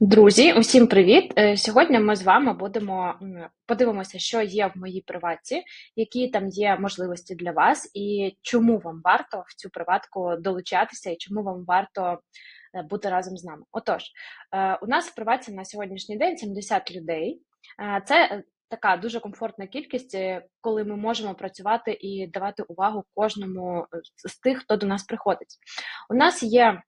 Друзі, усім привіт! Е, Сьогодні ми з вами будемо подивимося, що є в моїй приватці, які там є можливості для вас, і чому вам варто в цю приватку долучатися, і чому вам варто е, бути разом з нами. Отож, е, у нас в приватці на сьогоднішній день 70 людей. Це така дуже комфортна кількість, коли ми можемо працювати і давати увагу кожному з тих, хто до нас приходить. У нас є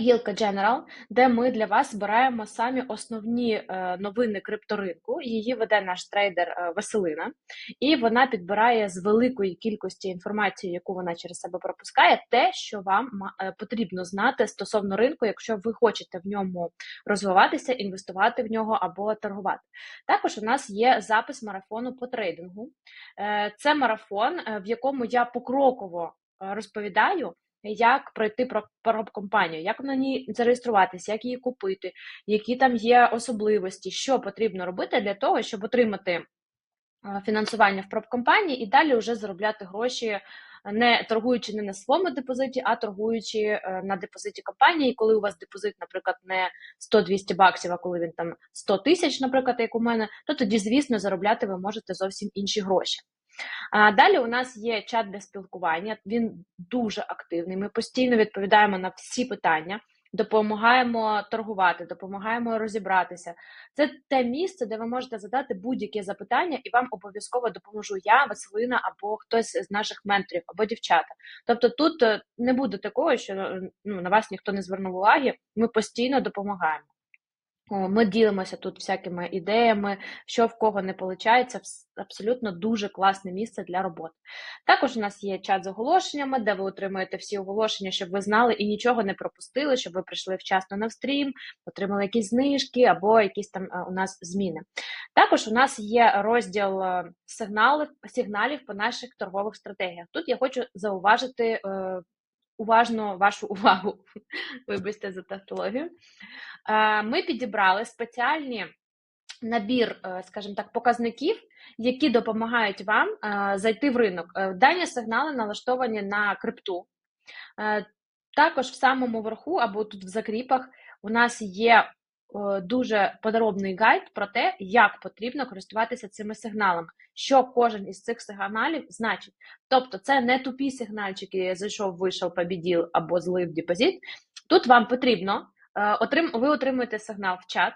Гілка General, де ми для вас збираємо самі основні е, новини крипторинку. Її веде наш трейдер е, Василина, і вона підбирає з великої кількості інформації, яку вона через себе пропускає, те, що вам е, потрібно знати стосовно ринку, якщо ви хочете в ньому розвиватися, інвестувати в нього або торгувати. Також у нас є запис марафону по трейдингу. Це марафон, в якому я покроково розповідаю як пройти про компанію, як на ній зареєструватися, як її купити, які там є особливості, що потрібно робити для того, щоб отримати е, фінансування в пропкомпанії і далі вже заробляти гроші. Не торгуючи не на своєму депозиті, а торгуючи е, на депозиті компанії. Коли у вас депозит, наприклад, не 100-200 баксів, а коли він там 100 тисяч, наприклад, як у мене, то тоді, звісно, заробляти ви можете зовсім інші гроші. Далі у нас є чат для спілкування. Він дуже активний. Ми постійно відповідаємо на всі питання, допомагаємо торгувати, допомагаємо розібратися. Це те місце, де ви можете задати будь-які запитання, і вам обов'язково допоможу я, Василина, або хтось з наших менторів, або дівчата. Тобто, тут е, не буде такого, що ну, на вас ніхто не звернув уваги. Ми постійно допомагаємо. Ми ділимося тут всякими ідеями, що в кого не виходить, абсолютно дуже класне місце для роботи. Також у нас є чат з оголошеннями, де ви отримуєте всі оголошення, щоб ви знали і нічого не пропустили, щоб ви прийшли вчасно на стрім, отримали якісь знижки або якісь там у нас зміни. Також у нас є розділ е, сигналів, сигналів по наших торгових стратегіях. Тут я хочу зауважити. Е, уважно вашу увагу, вибачте за тавтологію. Е, ми підібрали спеціальні набір, е, скажімо так, показників, які допомагають вам е, зайти в ринок. Дані сигнали налаштовані на крипту. Також в самому верху або тут в закріпах у нас є дуже подробний гайд про те, як потрібно користуватися цими сигналами, що кожен із цих сигналів значить. Тобто, це не тупі сигнальчики, зайшов, вийшов, побіділ або злив депозит. Тут вам потрібно е, ви отримуєте сигнал в чат,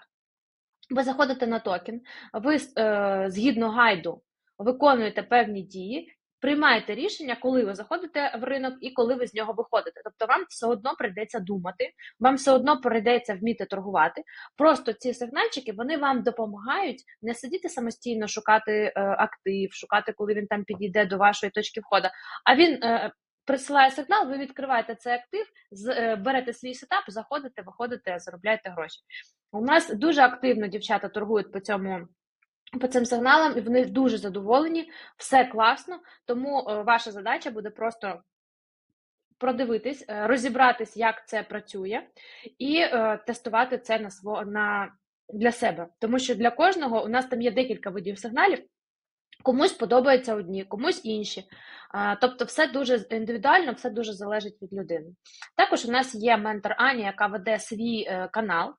ви заходите на токен, ви е, згідно гайду виконуєте певні дії, приймаєте рішення, коли ви заходите в ринок і коли ви з нього виходите. Тобто вам все одно прийдеться думати, вам все одно прийдеться вміти торгувати. Просто ці сигнальчики вони вам допомагають не сидіти самостійно, шукати е, актив, шукати, коли він там підійде до вашої точки входу. А він е, присилає сигнал, ви відкриваєте цей актив, е, берете свій сетап, заходите, виходите, заробляєте гроші. У нас дуже активно дівчата торгують по цьому по цим сигналам, і вони дуже задоволені, все класно. Тому е, ваша задача буде просто продивитись, е, розібратись, як це працює, і е, тестувати це на сво, на, для себе. Тому що для кожного у нас там є декілька видів сигналів. Комусь подобаються одні, комусь інші. Тобто, все дуже індивідуально, все дуже залежить від людини. Також у нас є ментор Аня, яка веде свій канал.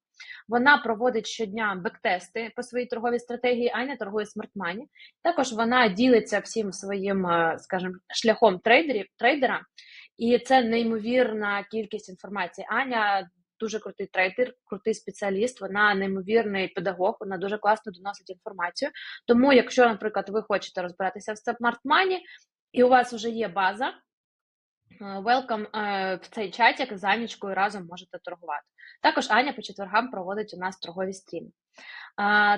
Вона проводить щодня бектести по своїй торговій стратегії, Аня торгує смартмані. Також вона ділиться всім своїм, е, скажімо, шляхом трейдерів, трейдера, і це неймовірна кількість інформації. Аня дуже крутий трейдер, крутий спеціаліст, вона неймовірний педагог, вона дуже класно доносить інформацію. Тому, якщо, наприклад, ви хочете розбиратися в смартмані, і у вас вже є база. Welcome е, в цей чатик з Анічкою разом можете торгувати. Також Аня по четвергам проводить у нас торгові стріми.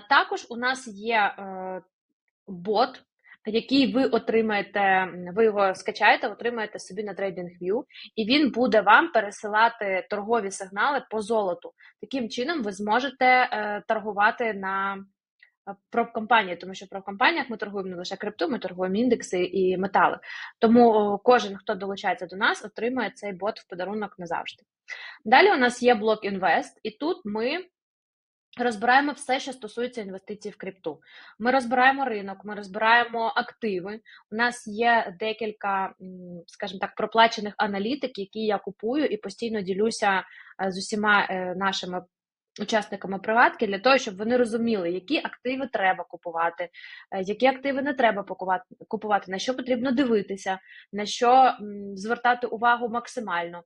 Також у нас є е, бот, який ви отримаєте, ви його скачаєте, отримаєте собі на TradingView, і він буде вам пересилати торгові сигнали по золоту. Таким чином, ви зможете е, торгувати на компанії, тому що в компаніях ми торгуємо не лише крипту, ми торгуємо індекси і метали. Тому кожен, хто долучається до нас, отримує цей бот в подарунок назавжди. Далі у нас є блок інвест, і тут ми. Розбираємо все, що стосується інвестицій в крипту. Ми розбираємо ринок, ми розбираємо активи. У нас є декілька, скажімо так, проплачених аналітик, які я купую і постійно ділюся е, з усіма е, нашими учасниками приватки для того, щоб вони розуміли, які активи треба купувати, е, які активи не треба купувати, на що потрібно дивитися, на що звертати увагу максимально.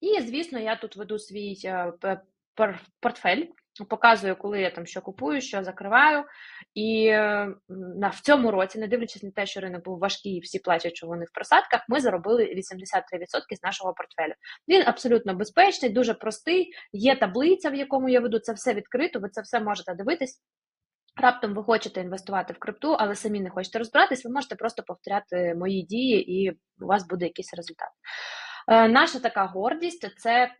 І, звісно, я тут веду свій е, портфель, показую, коли я там що купую, що закриваю. І на в цьому році, не дивлячись на те, що ринок був важкий, і всі плачуть, що вони в просадках, ми заробили 83% з нашого портфелю. Він абсолютно безпечний, дуже простий. Є таблиця, в якому я веду це все відкрито. Ви це все можете дивитись. Раптом ви хочете інвестувати в крипту, але самі не хочете розбиратись, ви можете просто повторяти мої дії, і у вас буде якийсь результат. Е, наша така гордість це е,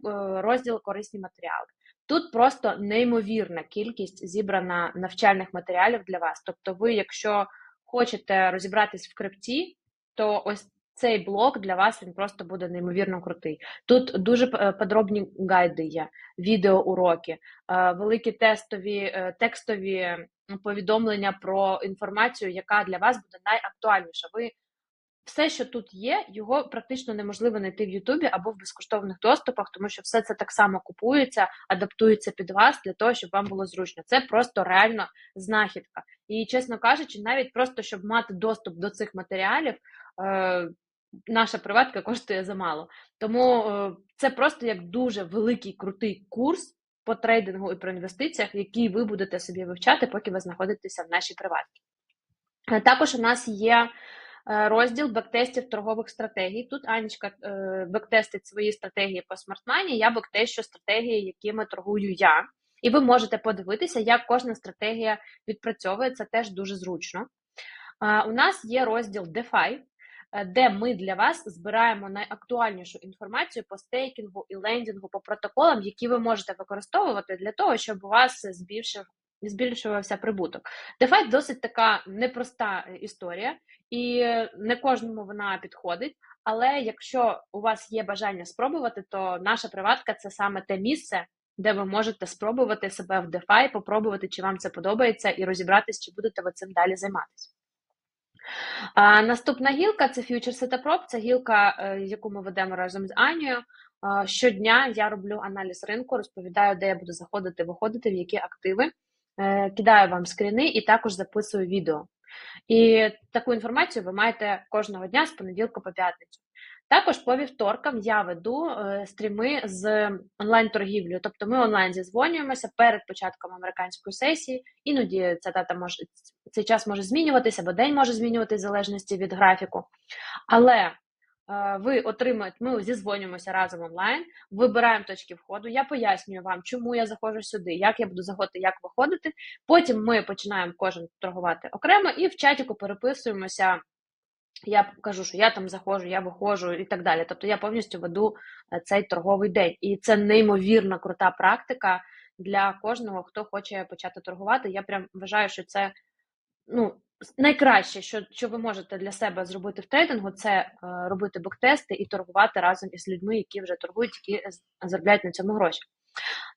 розділ корисні матеріали. Тут просто неймовірна кількість зібрана навчальних матеріалів для вас. Тобто, ви, якщо хочете розібратись в крипті, то ось цей блок для вас він просто буде неймовірно крутий. Тут дуже е, подробні гайди є, відеоуроки, великі тестові текстові повідомлення про інформацію, яка для вас буде найактуальніша. Ви все, що тут є, його практично неможливо знайти в Ютубі або в безкоштовних доступах, тому що все це так само купується, адаптується під вас для того, щоб вам було зручно. Це просто реально знахідка. І, чесно кажучи, навіть просто щоб мати доступ до цих матеріалів, е, наша приватка коштує замало. Тому е, це просто як дуже великий крутий курс по трейдингу і про інвестиціях, який ви будете собі вивчати, поки ви знаходитеся в нашій приватці. Е, також у нас є. Е, розділ бектестів торгових стратегій. Тут Анечка е, бектестить свої стратегії по смартмані, я бектещу стратегії, якими торгую я. І ви можете подивитися, як кожна стратегія відпрацьовує, це теж дуже зручно. У нас є розділ DeFi, е, де ми для вас збираємо найактуальнішу інформацію по стейкінгу і лендінгу по протоколам, які ви можете використовувати для того, щоб у вас збільшив, збільшувався прибуток. DeFi досить така непроста історія, і не кожному вона підходить. Але якщо у вас є бажання спробувати, то наша приватка це саме те місце, де ви можете спробувати себе в DeFi, попробувати, чи вам це подобається, і розібратись, чи будете ви цим далі займатися. А, Наступна гілка це Setup Prop, це гілка, е, яку ми ведемо разом з Анією. Щодня я роблю аналіз ринку, розповідаю, де я буду заходити, виходити, в які активи, е, кидаю вам скріни і також записую відео. І таку інформацію ви маєте кожного дня з понеділка по п'ятницю. Також по вівторкам я веду е, стріми з онлайн-торгівлею, тобто ми онлайн зізвонюємося перед початком американської сесії. Іноді ця дата може цей час може змінюватися, або день може змінюватися в залежності від графіку. Але ви отримуєте, ми зізвонюємося разом онлайн, вибираємо точки входу. Я пояснюю вам, чому я заходжу сюди, як я буду заходити, як виходити. Потім ми починаємо кожен торгувати окремо і в чатіку переписуємося. Я кажу, що я там заходжу, я виходжу і так далі. Тобто я повністю веду е, цей торговий день. І це неймовірно крута практика для кожного, хто хоче почати торгувати. Я прям вважаю, що це ну, найкраще, що що ви можете для себе зробити в трейдингу, це е, робити бектести і торгувати разом із людьми, які вже торгують, які заробляють на цьому гроші.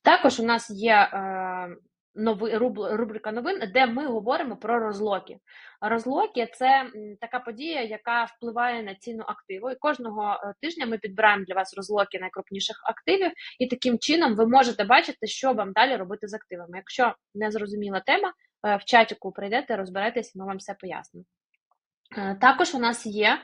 Також у нас є е, нови, рубрика новин, де ми говоримо про розлоки. Розлоки це така подія, яка впливає на ціну активу. І кожного е, тижня ми підбираємо для вас розлоки найкрупніших активів, і таким чином ви можете бачити, що вам далі робити з активами. Якщо не зрозуміла тема, в чатіку прийдете, розберетесь, ми вам все пояснимо. Е, також у нас є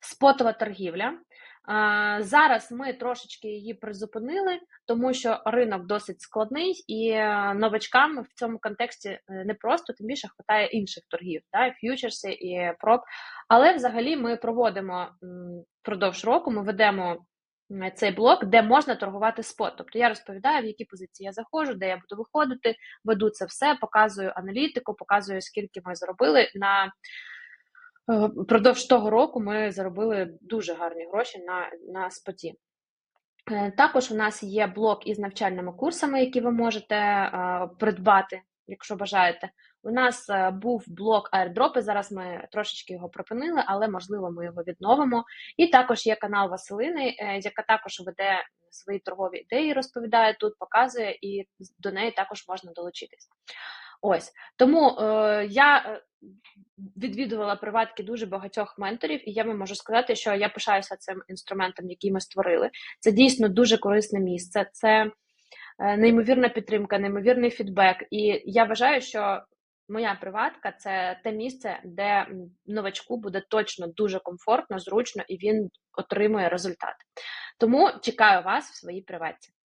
спотова торгівля. Е, зараз ми трошечки її призупинили, тому що ринок досить складний, і новачкам в цьому контексті не просто, тим більше хватає інших торгів, да, ф'ючерси і проб. Але взагалі ми проводимо впродовж року, ми ведемо цей блок, де можна торгувати спот. Тобто я розповідаю, в які позиції я заходжу, де я буду виходити, веду це все, показую аналітику, показую, скільки ми заробили. На е, Продовж того року ми заробили дуже гарні гроші на, на споті. Е, також у нас є блок із навчальними курсами, які ви можете е, придбати, якщо бажаєте. У нас е, був блок аердропи. Зараз ми трошечки його припинили, але можливо ми його відновимо. І також є канал Василини, е, яка також веде свої торгові ідеї, розповідає тут, показує, і до неї також можна долучитись. Ось тому е, я е, відвідувала приватки дуже багатьох менторів, і я вам можу сказати, що я пишаюся цим інструментом, який ми створили. Це дійсно дуже корисне місце. Це неймовірна підтримка, неймовірний фідбек. І я вважаю, що моя приватка це те місце, де новачку буде точно дуже комфортно, зручно і він отримує результат. Тому чекаю вас в своїй приватці.